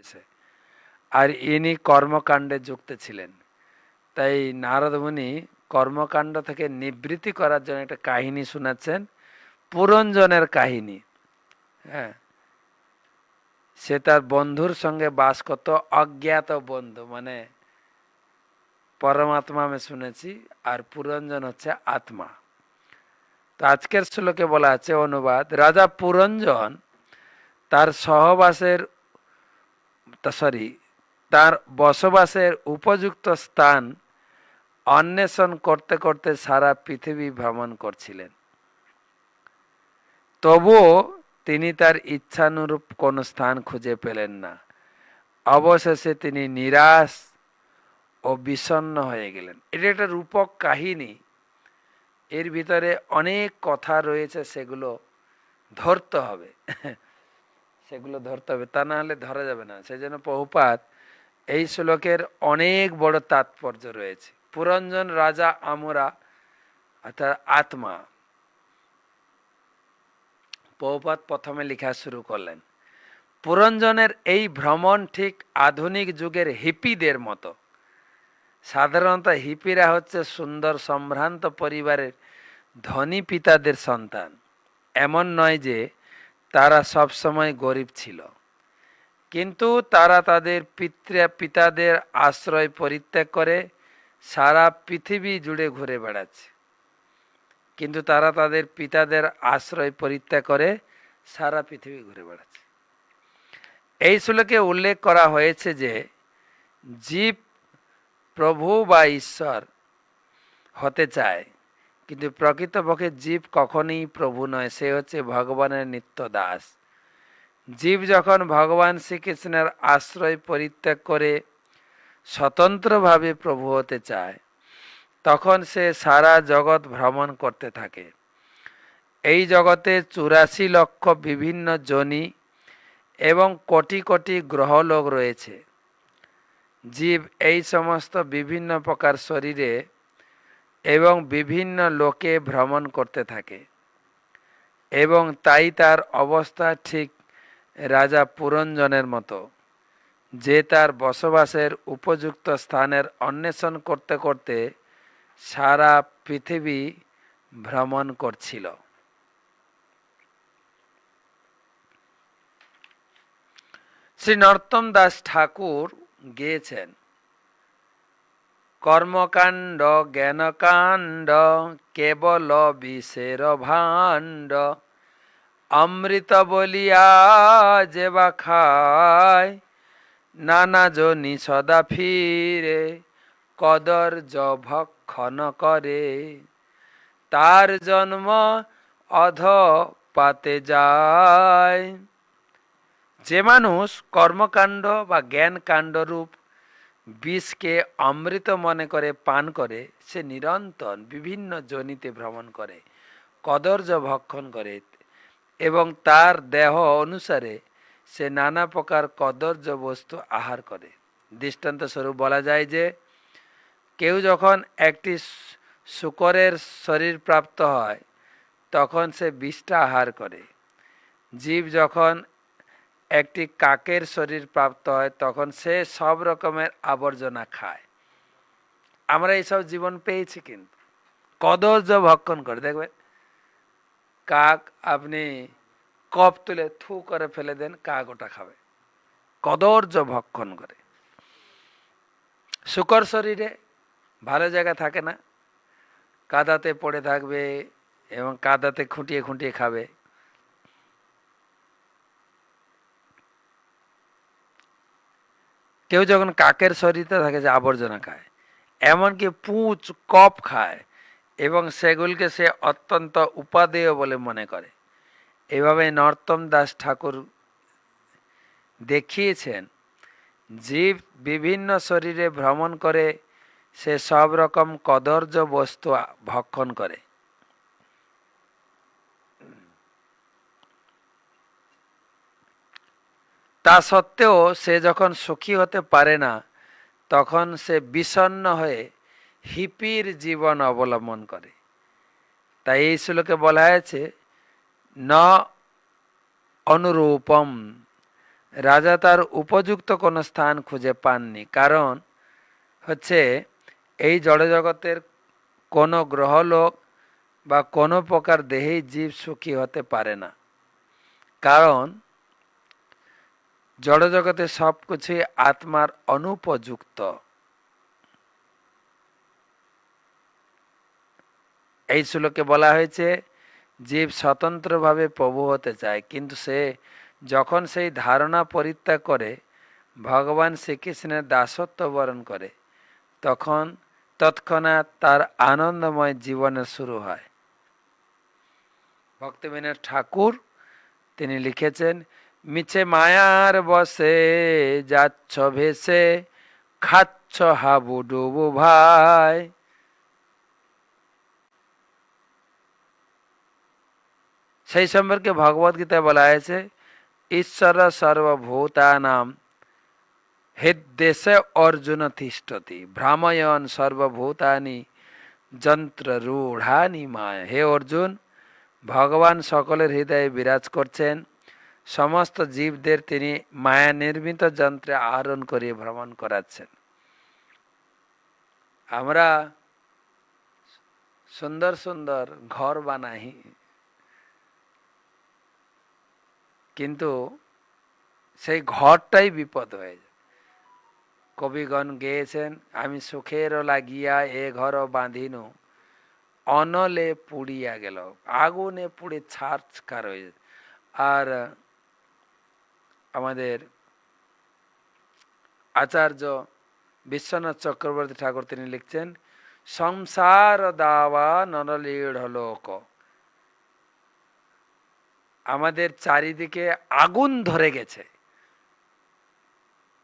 হয়েছে। আর ইনি কর্মকাণ্ডে যুক্ত ছিলেন। তাই নারদ মুনি কর্মকাণ্ড থেকে নিবৃত্তি করার জন্য একটা কাহিনী শোনাচ্ছেন, পুরঞ্জনের কাহিনী। হ্যাঁ। সে তার বন্ধুর সঙ্গে বাস করত, অজ্ঞাত বন্ধু মানে পরমাত্মা আমি শুনেছি, আর পুরঞ্জন হচ্ছে আত্মা। তো আজকের শ্লোকে বলা আছে অনুবাদ, রাজা পুরঞ্জন তার সহবাসের সরি তার বসবাসের উপযুক্ত স্থান অন্বেষণ করতে করতে সারা পৃথিবী ভ্রমণ করছিলেন। তবুও তিনি তার ইচ্ছানুরূপ কোন স্থান খুঁজে পেলেন না। অবশেষে তিনি নিরাশ ও বিষণ্ণ হয়ে গেলেন। এটা একটা রূপক কাহিনী। এর ভিতরে অনেক কথা রয়েছে, সেগুলো ধরতে হবে। সেগুলো ধরতে হবে, তা না হলে ধরা যাবে না। সেই জন্য বহুপাত এই শ্লোকের অনেক বড় তাৎপর্য রয়েছে। পুরঞ্জন রাজা আমরা, অর্থাৎ আত্মা বহুপাত প্রথমে লেখা শুরু করলেন। পুরঞ্জনের এই ভ্রমণ ঠিক আধুনিক যুগের হিপিদের মতো। সাধারণত হিপিরা হচ্ছে সুন্দর সম্ভ্রান্ত পরিবারের ধনী পিতাদের সন্তান। এমন নয় যে তারা সবসময় গরিব ছিল। কিন্তু তারা তাদের পিতৃ, পিতাদের আশ্রয় পরিত্যাগ করে সারা পৃথিবী জুড়ে ঘুরে বেড়াচ্ছে। কিন্তু তারা তাদের পিতাদের আশ্রয় পরিত্যাগ করে সারা পৃথিবী ঘুরে বেড়াচ্ছে। এই শ্লোকে উল্লেখ করা হয়েছে যে, জীব প্রভু বা ঈশ্বর হতে চায় কিন্তু প্রকৃতপক্ষে জীব কখনই প্রভু নয়, সে হচ্ছে ভগবানের নিত্য দাস জীব যখন ভগবান শ্রীকৃষ্ণের আশ্রয় পরিত্যাগ করে স্বতন্ত্রভাবে প্রভু হতে চায়, তখন সে সারা জগৎ ভ্রমণ করতে থাকে। এই জগতে চুরাশি লক্ষ বিভিন্ন জনি এবং কোটি কোটি গ্রহলোক রয়েছে। জীব এই সমস্ত বিভিন্ন প্রকার শরীরে এবং বিভিন্ন লোকে ভ্রমণ করতে থাকে। এবং তাই তার অবস্থা ঠিক রাজা পুরঞ্জনের মতো, যে তার বসবাসের উপযুক্ত স্থানের অন্বেষণ করতে করতে সারা পৃথিবী ভ্রমণ করছিল। শ্রী নর্তম দাস ঠাকুর গেয়েছেন। কর্মকাণ্ড, জ্ঞানকাণ্ড, কেবল বিষের ভাণ্ড। অমৃত বলিয়া যেবা খায়, নানা জনি সদা ফিরে, কদর ভক্ষণ করে। তার জন্ম অধ পাতে যায়। যে মানুষ কর্মকাণ্ড বা জ্ঞান কাণ্ডরূপ বিষকে অমৃত মনে করে পান করে, সে নিরন্তর বিভিন্ন জনিতে ভ্রমণ করে, কদর্য ভক্ষণ করে এবং তার দেহ অনুসারে সে নানা প্রকার কদর্য বস্তু আহার করে। দৃষ্টান্ত স্বরূপ বলা যায় যে, কেউ যখন একটি শুকরের শরীর প্রাপ্ত হয়, তখন সে বিষটা আহার করে। জীব যখন একটি কাকের শরীর প্রাপ্ত হয়, তখন সে সব রকমের আবর্জনা খায়। আমরা এইসব জীবন পেয়েছি কিন্তু। কদর্য ভক্ষণ করে, দেখবে? কাক আপনি কপ তুলে থু করে ফেলে দেন, কাক ওটা খাবে। কদর্য ভক্ষণ করে। শুকর শরীরে ভালো জায়গা থাকে না। কাদাতে পড়ে থাকবে এবং কাদাতে খুঁটিয়ে খুঁটিয়ে খাবে। কেউ যখন কাকের শরীরে থাকে যে আবর্জনা খায়, এমনকি পুঁচ, কপ খায় এবং সেগুলিকে সে অত্যন্ত উপাদেয় বলে মনে করে। এভাবে নর্তম দাস ঠাকুর দেখিয়েছেন, জীব বিভিন্ন শরীরে ভ্রমণ করে সে সব রকম কদর্য বস্তু ভক্ষণ করে। তা সত্ত্বেও সে যখন সুখী হতে পারে না, তখন সে বিষণ্ন হয়ে হিপির জীবন অবলম্বন করে। তাই এই শ্লোকে বলা হয়েছে, ন অনুরূপম। রাজা তার উপযুক্ত কোনো স্থান খুঁজে পাননি, কারণ হচ্ছে এই জড়জগতের কোনো গ্রহলোক বা কোনো প্রকার দেহেই জীব সুখী হতে পারে না। কারণ জড়জগতে সব কিছুই আত্মার অনুপযুক্ত। এই শ্লোকে বলা হয়েছে, জীব স্বতন্ত্রভাবে প্রভু হতে চায়, কিন্তু সে যখন সেই ধারণা পরিত্যাগ করে, ভগবান শ্রীকৃষ্ণের দাসত্ব বরণ করে, তখন তৎক্ষণাৎ তার আনন্দময় জীবনের শুরু হয়। ভক্তিবিনের ঠাকুর তিনি লিখেছেন মিছে মায়ার বসে, যাচ্ছ ভেসে, খাচ্ছ হাবু ডুবু ভাই। সেই সম্পর্কে ভগবত গীতায় বলা হয়েছে, ঈশ্বর সর্বভূতানাম, হেদ্দেশে অর্জুন তিষ্ঠতি, ভ্রাময়ন সর্বভূতানি যন্ত্র রূঢ়ানি মায়। হে অর্জুন, ভগবান সকলের হৃদয়ে বিরাজ করছেন। সমস্ত জীবদের তিনি মায়া নির্মিত যন্ত্রে আহরণ করিয়ে ভ্রমণ করাচ্ছেন। আমরা সুন্দর সুন্দর ঘর বানাই, কিন্তু সেই ঘরটাই বিপদ হয়ে যায়। কবিগণ গেয়েছেন, আমি সুখের লাগিয়া এ ঘর বাঁধিনু, অনলে পুড়িয়া গেল, আগুনে পুড়ে ছাড়কার হয়ে আর আমাদের আচার্য বিশ্বনাথ চক্রবর্তী ঠাকুর তিনি লিখছেন, সংসার দাওয়া নরলীঢ় লোক। আমাদের চারিদিকে আগুন ধরে গেছে।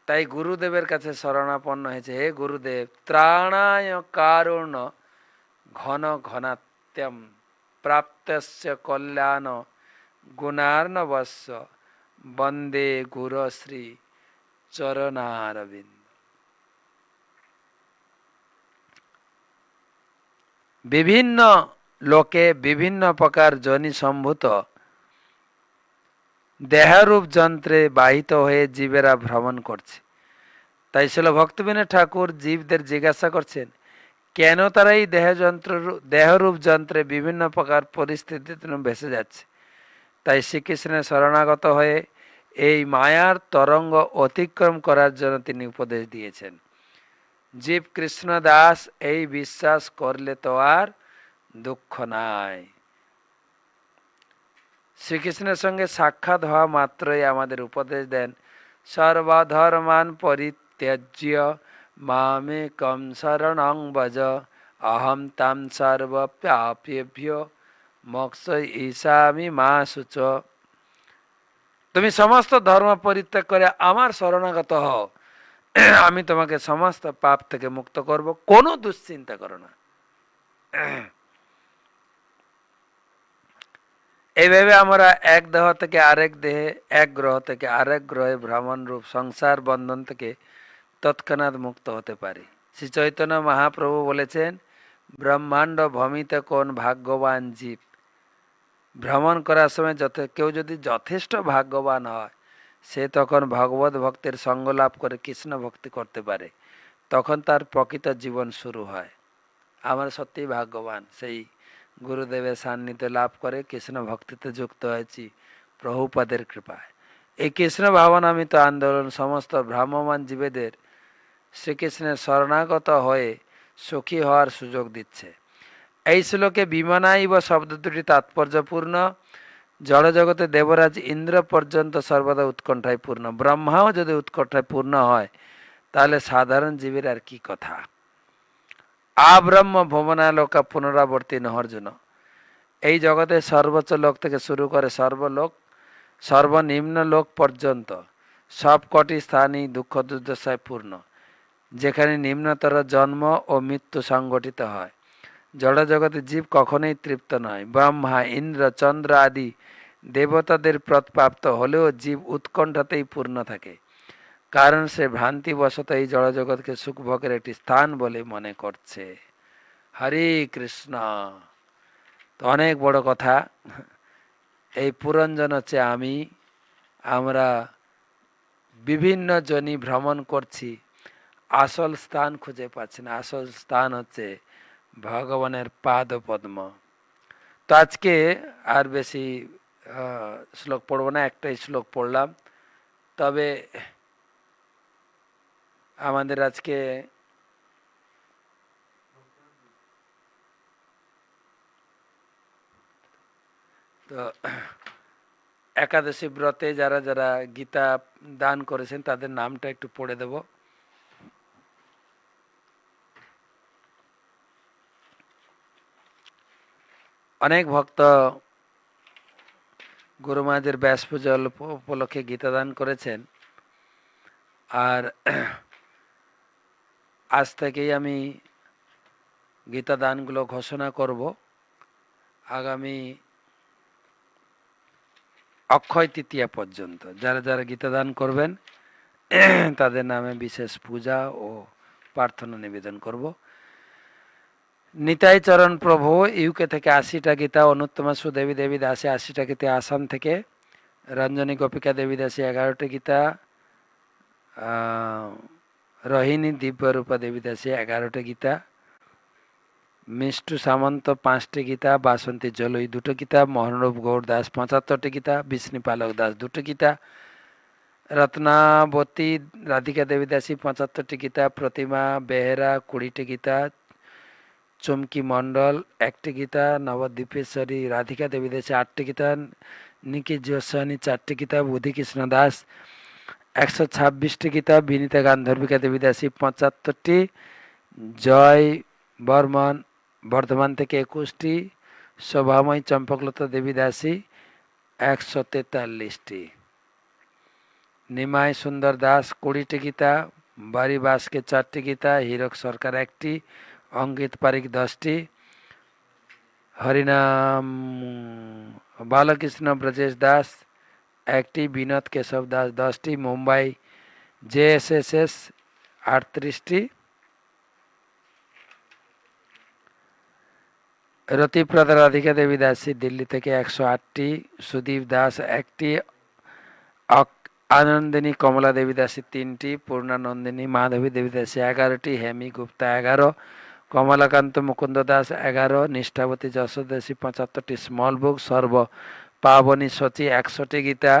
তাই গুরুদেবের কাছে শরণাপন্ন হয়েছে, হে গুরুদেব, ত্রাণায় কারণ ঘন ঘনাত্যম, প্রাপ্তস্য কল্যাণ গুণার্ণবস্য। বন্দে গুরশ্রী চরণারবিন্দ। বিভিন্ন লোকে বিভিন্ন প্রকার জনি সম্ভূত দেহরূপ যন্ত্রে বাহিত হয়ে জীবেরা ভ্রমণ করছে। তাই ছিল ভক্তবিনে ঠাকুর জীবদের জিজ্ঞাসা করছেন, কেন তারা এই দেহযন্ত্র দেহরূপ যন্ত্রে বিভিন্ন প্রকার পরিস্থিতিতে ভেসে যাচ্ছে? তাই শ্রীকৃষ্ণের শরণাগত হয়ে এই মায়ার তরঙ্গ অতিক্রম করার জন্য তিনি উপদেশ দিয়েছেন। জীব কৃষ্ণ দাস, এই বিশ্বাস করলে তো আর দুঃখ নাই। শ্রীকৃষ্ণের সঙ্গে সাক্ষাৎ হওয়া মাত্রই আমাদের উপদেশ দেন, সর্বধর্মান পরিত্যাজ্য মামে কম শরণং বজ, অহম তাম সর্বপ্যাপ্যভ্য ঈশামি মা সুচ। তুমি সমস্ত ধর্ম পরিত্যাগ করে আমার শরণাগত হও। আমি তোমাকে সমস্ত পাপ থেকে মুক্ত করব। কোনো দুশ্চিন্তা করো না। এইভাবে আমরা এক দেহ থেকে আরেক দেহে, এক গ্রহ থেকে আরেক গ্রহে ভ্রমণ রূপ সংসার বন্ধন থেকে তৎক্ষণাৎ মুক্ত হতে পারি। শ্রী চৈতন্য মহাপ্রভু বলেছেন, ব্রহ্মাণ্ড ভমিত কোন ভাগ্যবান জীব ভ্রমণ করার সময় যত কেউ যদি যথেষ্ট ভাগ্যবান হয়, সে তখন ভগবত ভক্তের সঙ্গ লাভ করে কৃষ্ণ ভক্তি করতে পারে। তখন তার প্রকৃত জীবন শুরু হয়। আমরা সত্যিই ভাগ্যবান। সেই গুরুদেবের সান্নিধ্য লাভ করে কৃষ্ণ ভক্তিতে যুক্ত হয়েছি প্রভুপাদের কৃপায়। এই কৃষ্ণ ভাবনামিত আন্দোলন সমস্ত ভ্রাম্যমান জীবেদের শ্রীকৃষ্ণের শরণাগত হয়ে সুখী হওয়ার সুযোগ দিচ্ছে। এই শ্লোকে বিমানাইব শব্দ দুটি তাৎপর্যপূর্ণ। জড়জগতে দেবরাজ ইন্দ্র পর্যন্ত সর্বদা উৎকণ্ঠায় পূর্ণ। ব্রহ্মাও যদি উৎকণ্ঠায় পূর্ণ হয়, তাহলে সাধারণ জীবের আর কি কথা? আব্রহ্ম ভবনালোকা পুনরাবর্তী নহর জন্য এই জগতে সর্বোচ্চ লোক থেকে শুরু করে সর্বলোক, সর্বনিম্ন লোক পর্যন্ত সব কটি স্থানই দুঃখ দুর্দশায় পূর্ণ, যেখানে নিম্নতর জন্ম ও মৃত্যু সংগঠিত হয়। জড়জগতে জীব কখনোই তৃপ্ত নয়। ব্রহ্মা, ইন্দ্র, চন্দ্র আদি দেবতাদের প্রতপ্রাপ্ত হলেও জীব উৎকণ্ঠাতেই পূর্ণ থাকে। কারণ সে ভ্রান্তিবশত এই জড়জগৎকে সুখভোগের একটি স্থান বলে মনে করছে। হরে কৃষ্ণ। তো অনেক বড় কথা। এই পুরঞ্জন হচ্ছে আমি। আমরা বিভিন্ন জনি ভ্রমণ করছি। আসল স্থান খুঁজে পাচ্ছি না। আসল স্থান হচ্ছে ভগবানের পাদ পদ্ম তো আজকে আর বেশি শ্লোক পড়ব না, একটাই শ্লোক পড়লাম। তবে আমাদের আজকে তো একাদশী ব্রতে যারা যারা গীতা দান করেছেন, তাদের নামটা একটু পড়ে দেব। অনেক ভক্ত গুরু মহারাজের ব্যাস পূজা উপলক্ষে গীতা দান করেছেন। আর আজ থেকেই আমি গীতা দানগুলো ঘোষণা করব। আগামী অক্ষয় তৃতীয়া পর্যন্ত যারা যারা গীতা দান করবেন, তাদের নামে বিশেষ পূজা ও প্রার্থনা নিবেদন করব। নিতাই চরণ প্রভু, ইউকে থেকে আশিটা গীতা, অনুত্তমা সুদেবী দেবী দাসী আশিটা গীতা, আসাম থেকে রঞ্জনী গোপিকা দেবী দাসী এগারোটি গীতা রোহিণী দিব্যরূপা দেবী দাসী এগারোটি গীতা, মিষ্টু সামন্ত পাঁচটি গীতা, বাসন্তী জলই দুটো গীতা, মোহনরূপ গৌর দাস পঁচাত্তরটি গীতা, বিষ্ণু পালক দাস দুটো গীতা, রত্নাবতী রাধিকা দেবী দাসী পঁচাত্তরটি গীতা, প্রতিমা বেহেরা কুড়িটি গীতা চমকি মণ্ডল, একটি গীতা নবদ্বীপেশ্বরী রাধিকা দেবী দাসী আটটি গীতা, নিকি গোস্বামী চারটি গীতা বুধিকৃষ্ণ দাস একশো ছাব্বিশটি গীতা, বিনীতা গান্ধর্বিকা দেবী দাসী পঁচাত্তরটি, জয় বর্মন বর্ধমান থেকে একুশটি, শোভাময় চম্পকলতা দেবী দাসী একশো তেতাল্লিশটি। নিমাই সুন্দর দাস কুড়িটি গীতা বাড়ি বাসকে চারটি গীতা, হীরক সরকার একটি অঙ্কিত পারিক দশটি হরিনাম বালকৃষ্ণ ব্রজেশ দাস একটি বিনোদ কেশব দাস দশটি মুম্বাই জেএসএসএস আটত্রিশটি রতিপ্রদা রাধিকা দেবী দাসী দিল্লি থেকে একশো আটটি সুদীপ দাস একটি অক- আনন্দিনী কমলা দেবী দাসী তিনটি পূর্ণানন্দিনী মাধবী দেবী দাসী এগারোটি হেমি গুপ্তা এগারো কমলাকান্ত মুকুন্দ দাস এগারো নিষ্ঠাবতী যশোদাসী পঁচাত্তরটি স্মল বুক সর্ব পাবনী সচী একশোটি গীতা